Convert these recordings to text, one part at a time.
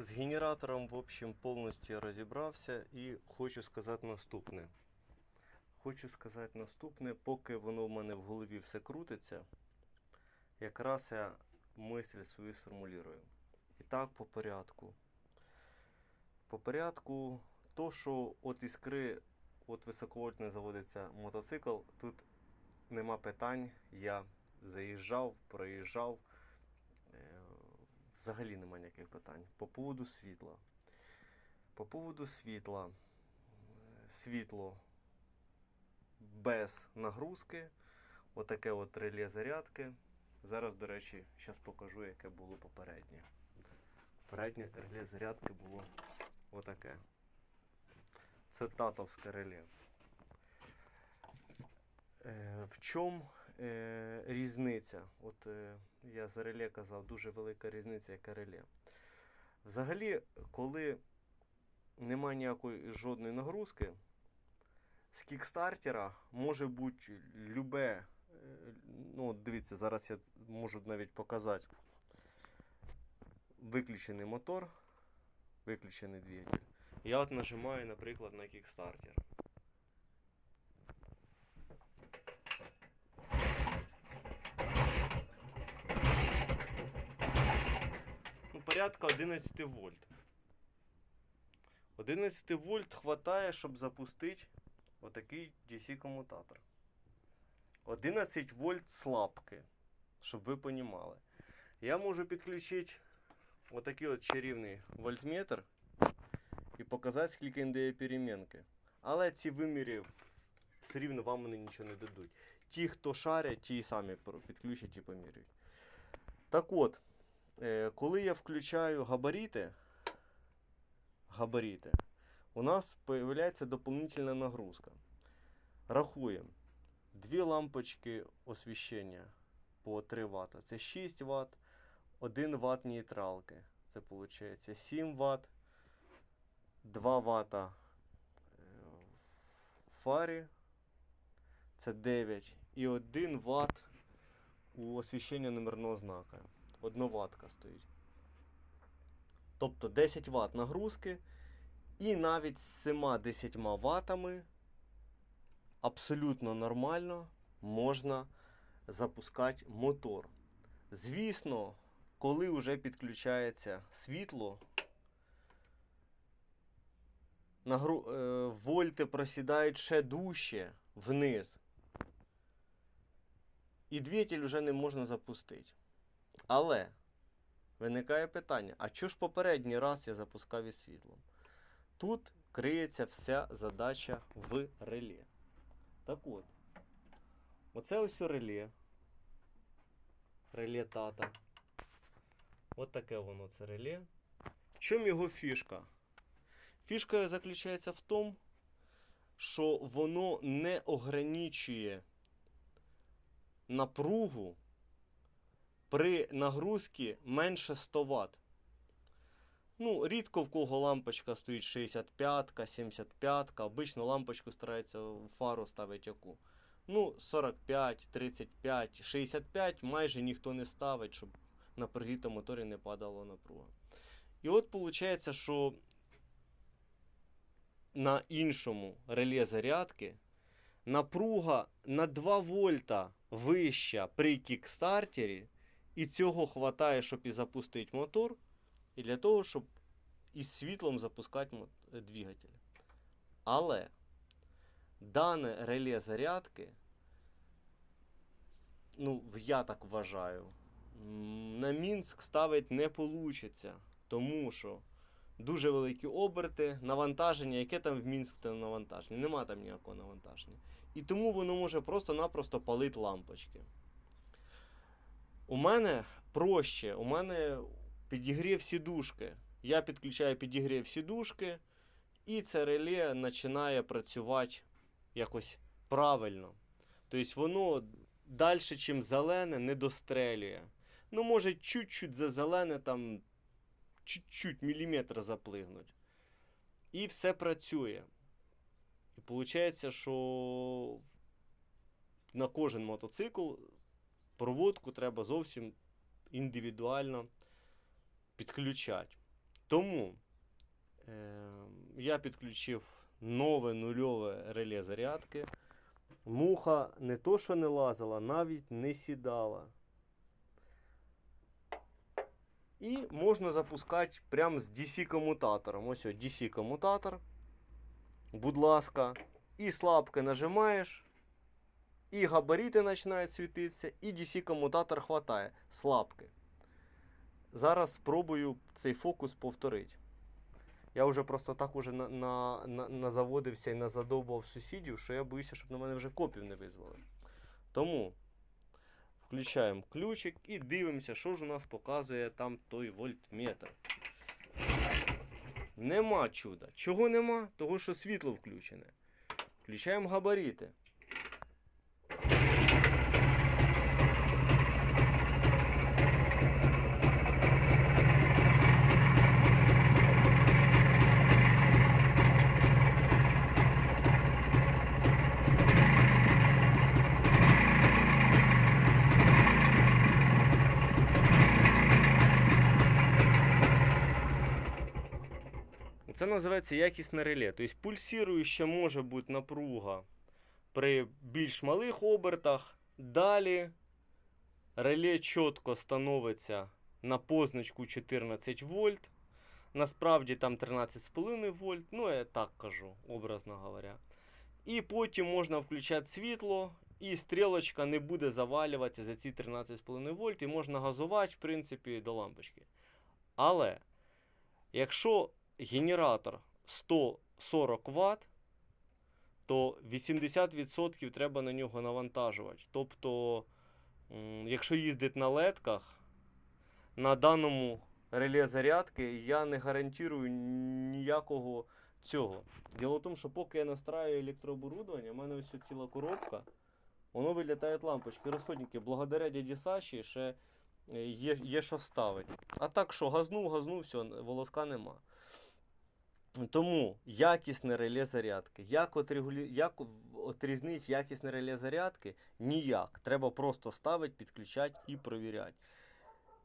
З генератором, в общем, повністю розібрався і хочу сказати наступне. Хочу сказати наступне, поки воно в мене в голові все крутиться, якраз я мисль свою сформулюю. І так по порядку. По порядку, то, що от іскри, от високовольтний заводиться мотоцикл, тут нема питань. Я заїжджав, проїжджав. Взагалі нема ніяких питань. По поводу світла. По поводу світла. Е, Світло без нагрузки. Отаке от реле зарядки. Зараз, до речі, зараз покажу, яке було попереднє. Попереднє реле зарядки було отаке. Це татовське реле. Е, в чому е, різниця? От я за реле казав, дуже велика різниця, яке реле. Взагалі, коли немає ніякої жодної нагрузки, з кікстартера може бути любе. е, Ну, дивіться, зараз я можу навіть показати виключений мотор, виключений двигатель. Я от нажимаю, наприклад, на кікстартер. Порядка 11 вольт. 11 вольт хватає, щоб запустити отакий DC-комутатор. 11 вольт слабки, щоб ви понімали. Я можу підключити отакий от чарівний вольтметр і показати, скільки він дає перемінки. Але ці виміри все рівно вам вони нічого не дадуть. Ті, хто шарять, ті самі підключать і поміряють. Так от, коли я включаю габарити, габарити, у нас появляється дополнительна нагрузка. Рахуємо. Дві лампочки освіщення по 3 Вт. Це 6 Вт, 1 Вт нейтралки. Це виходить 7 Вт, 2 Вт фарі. Це 9. І 1 Вт у освіщення номерного знака. 1 ватка стоїть. Тобто 10 Вт нагрузки. І навіть з 7-10 ватами абсолютно нормально можна запускати мотор. Звісно, коли вже підключається світло, нагру... е, вольти просідають ще дужче вниз. І двигатель вже не можна запустити. Але виникає питання: а чого ж попередній раз я запускав із світлом? Тут криється вся задача в реле. Так от, оце ось реле. Реле тата. От таке воно це реле. В чому його фішка? Фішка заключається в тому, що воно не ограничує напругу при нагрузці менше 100 Вт. Ну, рідко в кого лампочка стоїть 65-ка, 75-ка. Обично лампочку старається фару ставити яку. Ну, 45, 35, 65 майже ніхто не ставить, щоб на прогрітому моторі не падала напруга. І от виходить, що на іншому реле зарядки напруга на 2 вольта вища при кікстартері, і цього хватає, щоб і запустити мотор, і для того, щоб із світлом запускати е, двигатель. Але дане реле зарядки, ну, я так вважаю, на Мінськ ставити не вийде, тому що дуже великі оберти, навантаження, яке там в Мінськ там навантаження? Нема там ніякого навантаження. І тому воно може просто-напросто палити лампочки. У мене проще, у мене підігрів сідушки. Я підключаю підігрів сідушки, і це реле починає працювати якось правильно. Тобто воно далі, ніж зелене, не дострелює. Ну, може, чуть-чуть за зелене там чуть-чуть міліметр заплигнуть. І все працює. І виходить, що на кожен мотоцикл проводку треба зовсім індивідуально підключати. Тому е, я підключив нове нульове реле зарядки. Муха не то, що не лазила, навіть не сідала. І можна запускати прямо з DC-комутатором. Ось DC-комутатор. Будь ласка. І слабки нажимаєш, і габарити починають світитися, і DC-комутатор хватає. Слабки. Зараз спробую цей фокус повторити. Я вже просто так уже на, на, на, назаводився і назадовбав сусідів, що я боюся, щоб на мене вже копів не визвали. Тому включаємо ключик і дивимося, що ж у нас показує там той вольтметр. Нема чуда. Чого нема? Того, що світло включене. Включаємо габарити. Називається якісне реле. Тобто пульсіруюча може бути напруга при більш малих обертах. Далі реле чітко становиться на позначку 14 вольт. Насправді там 13,5 вольт. Ну, я так кажу, образно говоря. І потім можна включати світло, і стрілочка не буде завалюватися за ці 13,5 вольт, і можна газувати, в принципі, до лампочки. Але якщо генератор 140 Вт, то 80% треба на нього навантажувати. Тобто, якщо їздить на ледках, на даному реле зарядки я не гарантую ніякого цього. Діло в тому, що поки я настраю електрооборудовання, в мене ось ціла коробка, воно вилітають лампочки, розходники. Благодаря дяді Саші ще е, є, є що ставити. А так що, газнув, газнув, все, волоска нема. Тому якісне реле зарядки. Як, отрегулі... як отрізнити якісне реле зарядки? Ніяк. Треба просто ставити, підключати і провіряти.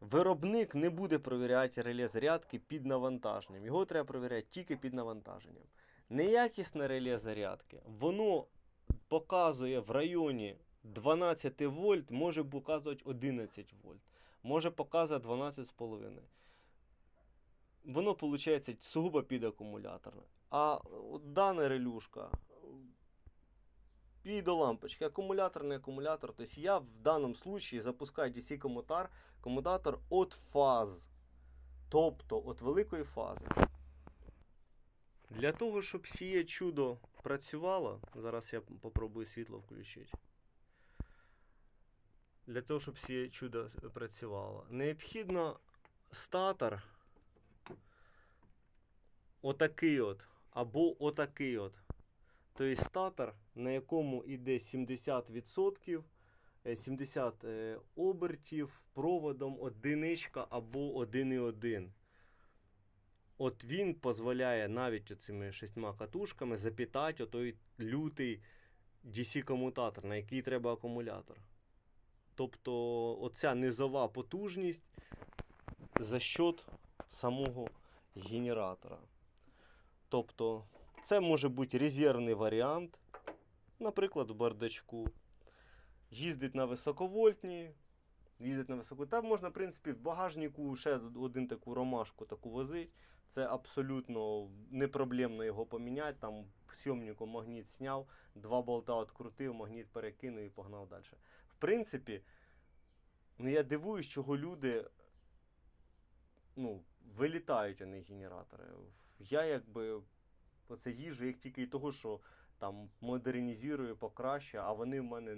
Виробник не буде провіряти реле зарядки під навантаженням. Його треба провіряти тільки під навантаженням. Неякісне реле зарядки, воно показує в районі 12 вольт, може показувати 11 вольт, може показувати 12,5 воно виходить сугубо під акумуляторне. А от дана релюшка і до лампочки, акумуляторний акумулятор. Тобто я в даному случаї запускаю DC комутар, комутатор від фаз. Тобто від великої фази. Для того, щоб сіє чудо працювало, зараз я попробую світло включити. Для того, щоб сіє чудо працювало, необхідно статор отакий от, або отакий от. Тобто статор, на якому йде 70%, е, 70 е, обертів проводом одиничка або 1,1. От він дозволяє навіть оцими шістьма катушками запітати отой лютий DC-комутатор, на який треба акумулятор. Тобто оця низова потужність за счет самого генератора. Тобто, це може бути резервний варіант, наприклад, в бардачку. Їздить на високовольтні, їздить на високо. Там можна, в принципі, в багажнику ще один таку ромашку таку возить. Це абсолютно не проблемно його поміняти. Там сйомнику магніт зняв, два болта відкрутив, магніт перекинув і погнав далі. В принципі, ну я дивуюсь, чого люди ну, вилітають вони генератори. Я якби оце їжу, як тільки й того, що там модернізую, покращую, а вони в мене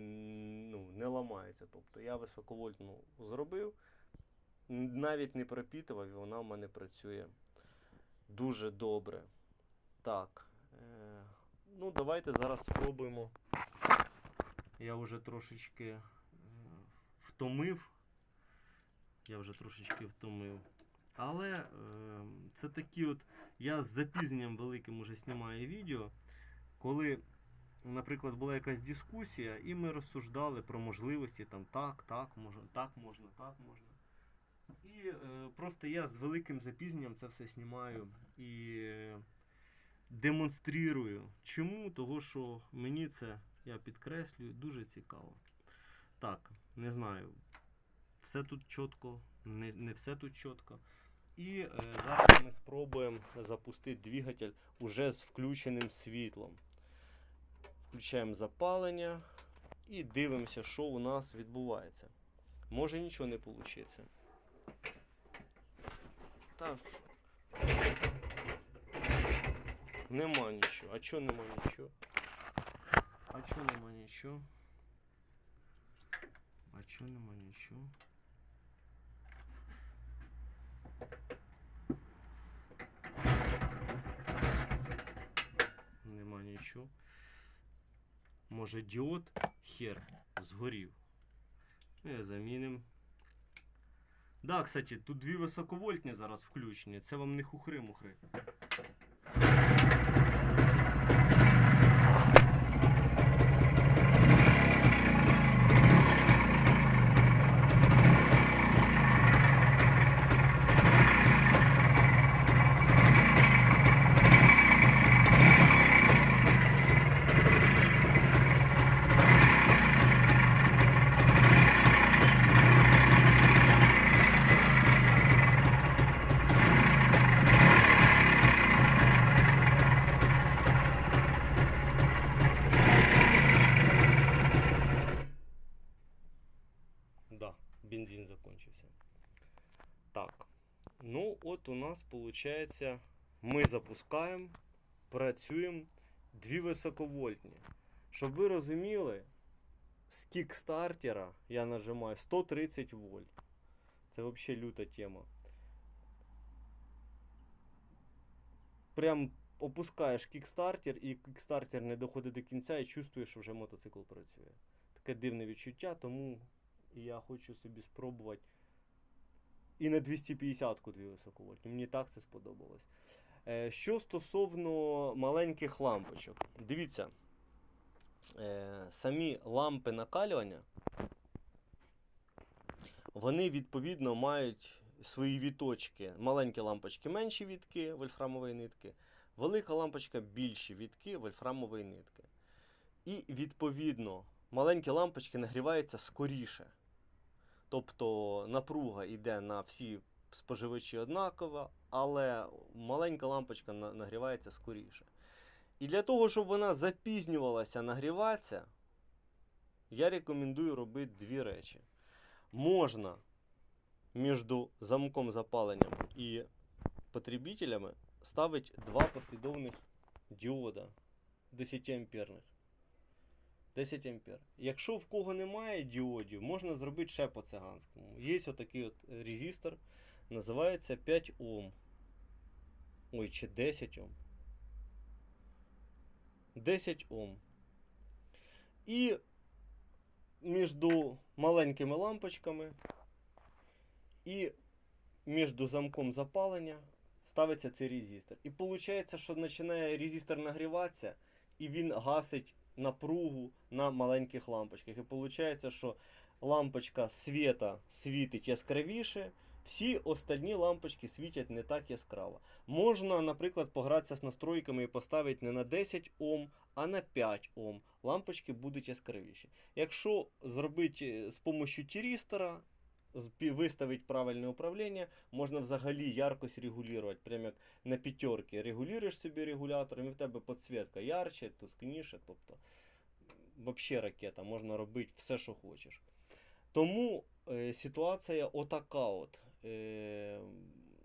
ну, не ламаються. Тобто я високовольтну зробив, навіть не пропітував, і вона в мене працює дуже добре. Так. Е, ну, давайте зараз спробуємо. Я вже трошечки е, втомив. Я вже трошечки втомив. Але е, це такі от. Я з запізненням великим уже знімаю відео, коли, наприклад, була якась дискусія, і ми розсуждали про можливості там так, так, можна, так можна, так можна. І е, просто я з великим запізненням це все знімаю і е, демонструю. Чому? Того, що мені це, я підкреслюю, дуже цікаво. Так, не знаю. Все тут чітко, не, не все тут чітко. І е, зараз ми спробуємо запустити двигатель уже з включеним світлом. Включаємо запалення і дивимося, що у нас відбувається. Може нічого не вийде. Так. Нема нічого. А чого нема нічого? А чого нема нічого? А чого нема нічого? Нічого. Може діод хер згорів. Ну, замінимо. Да, кстати, тут дві високовольтні зараз включені. Це вам не хухри-мухри. Да, бензин закончився. Так. Ну, от у нас виходить, ми запускаємо, працюємо дві високовольтні. Щоб ви розуміли, з кікстартера я нажимаю 130 вольт. Це взагалі люта тема. Прям опускаєш кікстартер, і кікстартер не доходить до кінця і чувствуєш, що вже мотоцикл працює. Таке дивне відчуття, тому я хочу собі спробувати і на 250-ку дві високовольтні. Мені так це сподобалось. Е, що стосовно маленьких лампочок, дивіться, е, самі лампи накалювання, вони відповідно мають свої віточки. Маленькі лампочки менші вітки вольфрамової нитки, велика лампочка більші вітки вольфрамової нитки. І відповідно маленькі лампочки нагріваються скоріше. Тобто напруга йде на всі споживачі однакова, але маленька лампочка нагрівається скоріше. І для того, щоб вона запізнювалася нагріватися, я рекомендую робити дві речі. Можна між замком запаленням і потребителями ставити два послідовних діода 10 амперних. 10 ампер. Якщо в кого немає діодів, можна зробити ще по циганському. Є отакий от резистор, називається 5 Ом. Ой, чи 10 Ом. 10 Ом. І між маленькими лампочками і між замком запалення ставиться цей резистор. І виходить, що починає резистор нагріватися, і він гасить напругу на маленьких лампочках. І виходить, що лампочка світа світить яскравіше, всі остальні лампочки світять не так яскраво. Можна, наприклад, погратися з настройками і поставити не на 10 Ом, а на 5 Ом. Лампочки будуть яскравіші. Якщо зробити з допомогою тірістора, виставити правильне управління, можна взагалі яркость регулювати. Прямо як на п'ятерки регулюєш собі регулятором, і в тебе підсвітка ярче, тускніше. Тобто, взагалі ракета, можна робити все, що хочеш. Тому е, ситуація отака от. Е,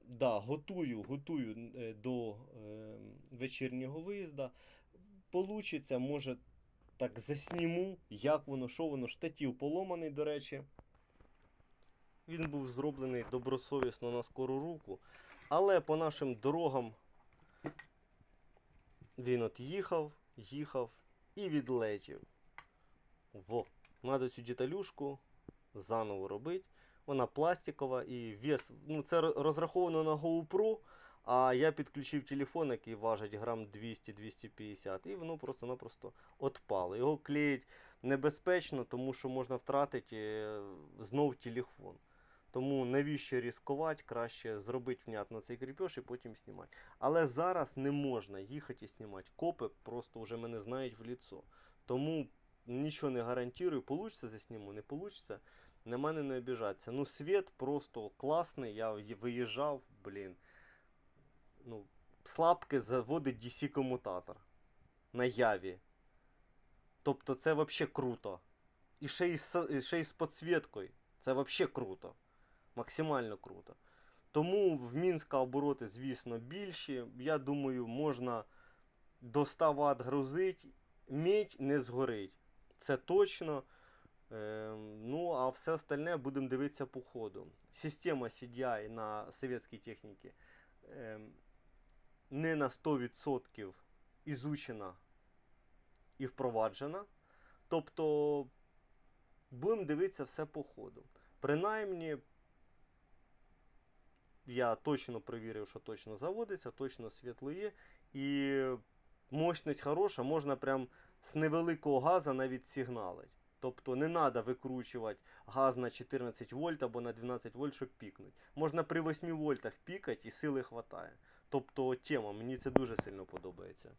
да, готую, готую е, до е, вечірнього виїзду. Получиться, може, так засніму, як воно, що воно. Штатів поломаний, до речі. Він був зроблений добросовісно на скору руку. Але по нашим дорогам він от їхав, їхав і відлетів. Во. Надо цю деталюшку заново робити. Вона пластикова і вес. Ну, це розраховано на GoPro, а я підключив телефон, який важить грам 200-250, і воно просто-напросто отпало. Його клеїть небезпечно, тому що можна втратити е, знов телефон. Тому навіщо ризикувати, краще зробити внятно цей кріпеж і потім знімати. Але зараз не можна їхати і знімати. Копи просто вже мене знають в ліцо. Тому нічого не гарантую, получиться засніму, не получиться. На мене не обіжаться. Ну, світ просто класний. Я виїжджав, блін. Ну, слабки заводить DC комутатор на яві. Тобто це взагалі круто. І ще й з, ще й з підсвіткою. Це взагалі круто. Максимально круто. Тому в Мінська обороти, звісно, більші. Я думаю, можна до 100 Вт грузити, медь не згорить. Це точно. Ем, ну, а все остальне будемо дивитися по ходу. Система CDI на совєтській техніці ем, не на 100% ізучена і впроваджена. Тобто будемо дивитися все по ходу. Принаймні, я точно перевірив, що точно заводиться, точно світло є. І мощність хороша, можна прям з невеликого газу навіть сигналить. Тобто не треба викручувати газ на 14 вольт або на 12 вольт, щоб пікнути. Можна при 8 вольтах пікати і сили вистачає. Тобто тема, мені це дуже сильно подобається.